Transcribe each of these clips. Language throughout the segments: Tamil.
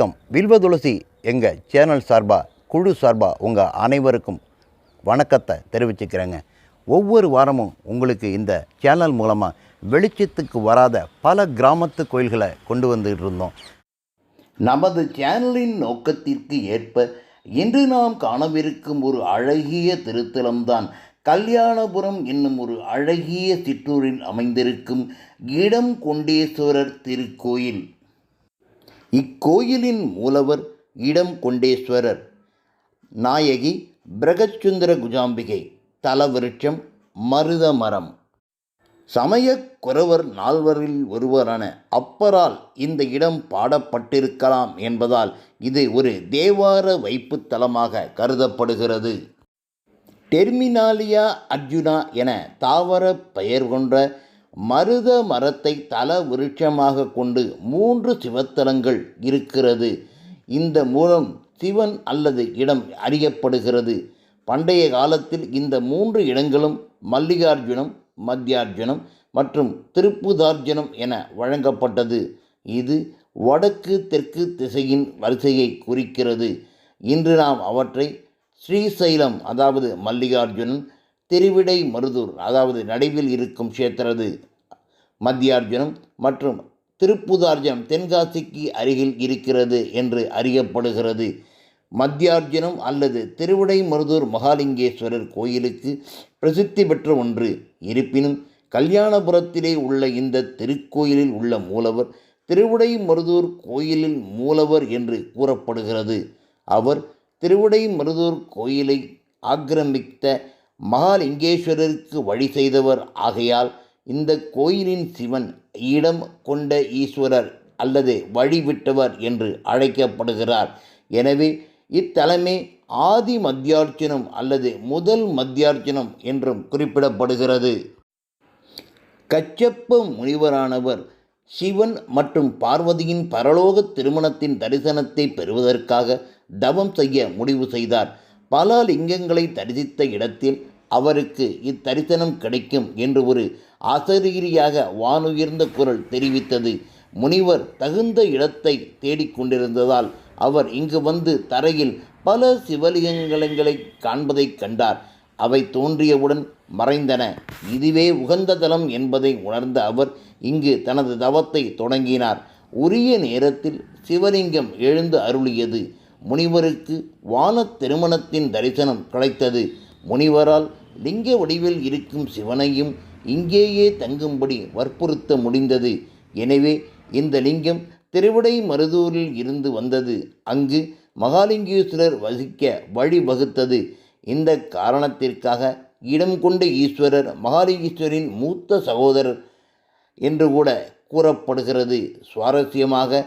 வணக்கம். வில்வ துளசி எங்கள் சேனல் சார்பாக குழு சார்பாக உங்கள் அனைவருக்கும் வணக்கத்தை தெரிவிச்சுக்கிறேங்க. ஒவ்வொரு வாரமும் உங்களுக்கு இந்த சேனல் மூலமாக வெளிச்சத்துக்கு வராத பல கிராமத்து கோயில்களை கொண்டு வந்துட்டு இருந்தோம் நமது சேனலின் நோக்கத்திற்கு ஏற்ப இன்று நாம் காணவிருக்கும் ஒரு அழகிய திருத்தலம்தான். கல்யாணபுரம் என்னும் ஒரு அழகிய சிற்றூரில் அமைந்திருக்கும் இடம் கொண்டேஸ்வரர் திருக்கோயில். இக்கோயிலின் மூலவர் இடம் கொண்டேஸ்வரர். நாயகி பிரகச்சுந்தர குஜாம்பிகை தலவிருட்சம் மருத மரம். சமயக் குறவர் நால்வரில் ஒருவரான அப்பரால் இந்த இடம் பாடப்பட்டிருக்கலாம் என்பதால் இது ஒரு தேவார வைப்புத் தலமாக கருதப்படுகிறது. டெர்மினாலியா அர்ஜுனா என தாவர பெயர் கொண்ட மருத மரத்தை தல விருட்சமாக கொண்டு மூன்று சிவத்தலங்கள் இருக்கிறது. இந்த மூலம் சிவன் அல்லது இடம் அறியப்படுகிறது. பண்டைய காலத்தில் இந்த மூன்று இடங்களும் மல்லிகார்ஜுனம் மத்தியார்ஜுனம் மற்றும் திருப்புதார்ஜுனம் என வழங்கப்பட்டது. இது வடக்கு தெற்கு திசையின் வரிசையை குறிக்கிறது. இன்று நாம் அவற்றை ஸ்ரீசைலம் அதாவது மல்லிகார்ஜுனன் திருவிடை மருதூர் அதாவது நடுவில் இருக்கும் க்ஷேத்திரது மத்தியார்ஜுனம் மற்றும் திருப்புதார்ஜனம் தென்காசிக்கு அருகில் இருக்கிறது என்று அறியப்படுகிறது. மத்தியார்ஜுனம் அல்லது திருவிடை மருதூர் மகாலிங்கேஸ்வரர் கோயிலுக்கு பிரசித்தி பெற்ற ஒன்று. இருப்பினும் கல்யாணபுரத்திலே உள்ள இந்த திருக்கோயிலில் உள்ள மூலவர் திருவிடை மருதூர் கோயிலில் மூலவர் என்று கூறப்படுகிறது. அவர் திருவிடை மருதூர் கோயிலை ஆக்கிரமித்த மகாலிங்கேஸ்வரருக்கு வழி செய்தவர் ஆகையால் இந்த கோயிலின் சிவன் இடம் கொண்ட ஈஸ்வரர் அல்லது வழிவிட்டவர் என்று அழைக்கப்படுகிறார். எனவே இத்தலமே ஆதி மத்தியார்ச்சனம் அல்லது முதல் மத்தியார்ச்சனம் என்றும் குறிப்பிடப்படுகிறது. கச்சப்ப முனிவரானவர் சிவன் மற்றும் பார்வதியின் பரலோக திருமணத்தின் தரிசனத்தை பெறுவதற்காக தவம் செய்ய முடிவு செய்தார். பல லிங்கங்களை தரிசித்த இடத்தில் அவருக்கு இத்தரிசனம் கிடைக்கும் என்று ஒரு அசரீரியாக வானுயர்ந்த குரல் தெரிவித்தது. முனிவர் தகுந்த இடத்தை தேடிக்கொண்டிருந்ததால் அவர் இங்கு வந்து தரையில் பல சிவலிங்கங்களை காண்பதைக் கண்டார். அவை தோன்றியவுடன் மறைந்தன. இதுவே உகந்த தலம் என்பதை உணர்ந்த அவர் இங்கு தனது தவத்தை தொடங்கினார். உரிய நேரத்தில் சிவலிங்கம் எழுந்து அருளியது. முனிவருக்கு வான திருமணத்தின் தரிசனம் கிடைத்தது. முனிவரால் லிங்க வடிவில் இருக்கும் சிவனையும் இங்கேயே தங்கும்படி வற்புறுத்த முடிந்தது. எனவே இந்த லிங்கம் திருவிடை மருதூரில் இருந்து வந்தது. அங்கு மகாலிங்கேஸ்வரர் வசிக்க வழிவகுத்தது இந்த காரணத்திற்காக இடம் கொண்ட ஈஸ்வரர் மகாலிங்கேஸ்வரின் மூத்த சகோதரர் என்று கூட கூறப்படுகிறது. சுவாரஸ்யமாக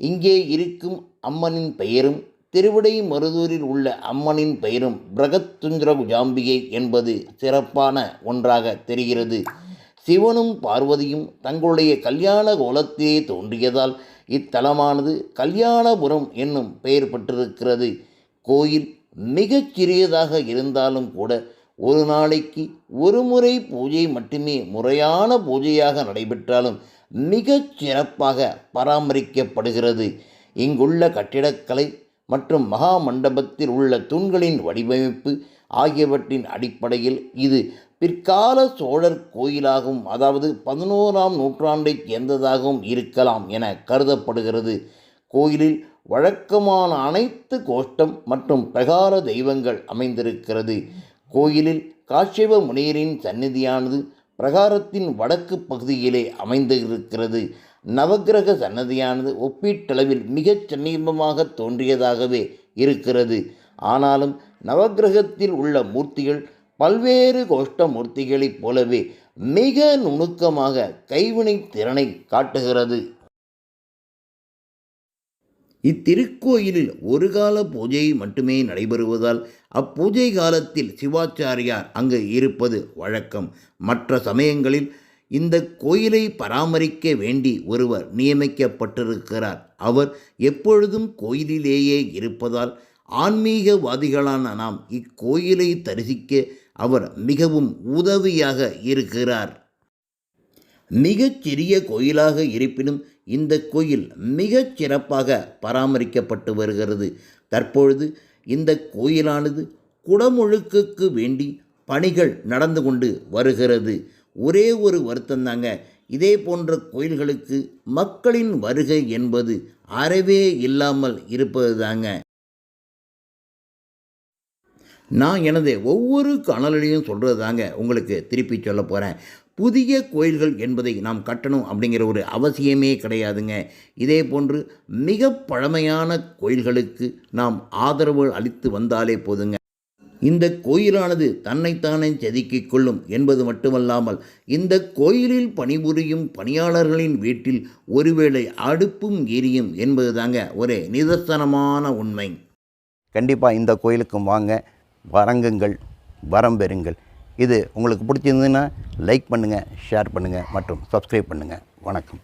இங்கே இருக்கும் அம்மனின் பெயரும் திருவிடை மருதூரில் உள்ள அம்மனின் பெயரும் பிரகத்துந்திர குஜாம்பிகை என்பது சிறப்பான ஒன்றாக தெரிகிறது. சிவனும் பார்வதியும் தங்களுடைய கல்யாண கோலத்திலே தோன்றியதால் இத்தலமானது கல்யாணபுரம் என்னும் பெயர் பெற்றிருக்கிறது. கோயில் மிகச் சிறியதாக இருந்தாலும் கூட ஒரு நாளைக்கு ஒரு முறை பூஜை மட்டுமே முறையான பூஜையாக நடைபெற்றாலும் மிகச் சிறப்பாக பராமரிக்கப்படுகிறது. இங்குள்ள கட்டிடக்கலை மற்றும் மகா மண்டபத்தில் உள்ள தூண்களின் வடிவமைப்பு ஆகியவற்றின் அடிப்படையில் இது பிற்கால சோழர் கோயிலாகவும் அதாவது பதினோராம் நூற்றாண்டைச் சேர்ந்ததாகவும் இருக்கலாம் என கருதப்படுகிறது. கோயிலில் வழக்கமான அனைத்து கோஷ்டம் மற்றும் பிரகார தெய்வங்கள் அமைந்திருக்கிறது. கோயிலில் காஷ்யப முனியரின் சந்நிதியானது பிரகாரத்தின் வடக்கு பகுதியிலே அமைந்திருக்கிறது. நவக்கிரக சன்னதியானது ஒப்பீட்டளவில் மிகச் சமீபமாக தோன்றியதாகவே இருக்கிறது. ஆனாலும் நவக்கிரகத்தில் உள்ள மூர்த்திகள் பல்வேறு கோஷ்ட மூர்த்திகளைப் போலவே மிக நுணுக்கமாக கைவினை திறனை காட்டுகிறது. இத்திருக்கோயிலில் ஒரு கால பூஜை மட்டுமே நடைபெறுவதால் அப்பூஜை காலத்தில் சிவாச்சாரியார் அங்கு இருப்பது வழக்கம். மற்ற சமயங்களில் இந்த கோயிலை பராமரிக்க வேண்டி ஒருவர் நியமிக்கப்பட்டிருக்கிறார். அவர் எப்பொழுதும் கோயிலிலேயே இருப்பதால் ஆன்மீகவாதிகளான நாம் இக்கோயிலை தரிசிக்க அவர் மிகவும் உதவியாக இருக்கிறார். மிகச் சிறிய கோயிலாக இருப்பினும் இந்த கோயில் மிகச் சிறப்பாக பராமரிக்கப்பட்டு வருகிறது. தற்பொழுது இந்த கோயிலானது குடமுழுக்குக்கு வேண்டி பணிகள் நடந்து கொண்டு வருகிறது. ஒரே ஒரு வருத்தம் தாங்க இதே போன்ற கோயில்களுக்கு மக்களின் வருகை என்பது அறவே இல்லாமல் இருப்பது தாங்க நான் எனது ஒவ்வொரு காணொலியும் சொல்கிறது தாங்க உங்களுக்கு திருப்பி சொல்ல போகிறேன் புதிய கோயில்கள் என்பதை நாம் கட்டணும் அப்படிங்கிற ஒரு அவசியமே கிடையாதுங்க. இதே போன்று மிக பழமையான கோயில்களுக்கு நாம் ஆதரவு அளித்து வந்தாலே போதுங்க. இந்த கோயிலானது தன்னைத்தானே செதுக்கிக் கொள்ளும் என்பது மட்டுமல்லாமல் இந்த கோயிலில் பணிபுரியும் பணியாளர்களின் வீட்டில் ஒருவேளை அடுப்பும் எரியும் என்பது தாங்க ஒரு நிதர்சனமான உண்மை. கண்டிப்பாக இந்த கோயிலுக்கும் வாங்க வரங்குங்கள் வரம் பெறுங்கள். இது உங்களுக்கு பிடிச்சிருந்ததுன்னா லைக் பண்ணுங்கள் ஷேர் பண்ணுங்கள் மற்றும் சப்ஸ்கிரைப் பண்ணுங்கள் வணக்கம்.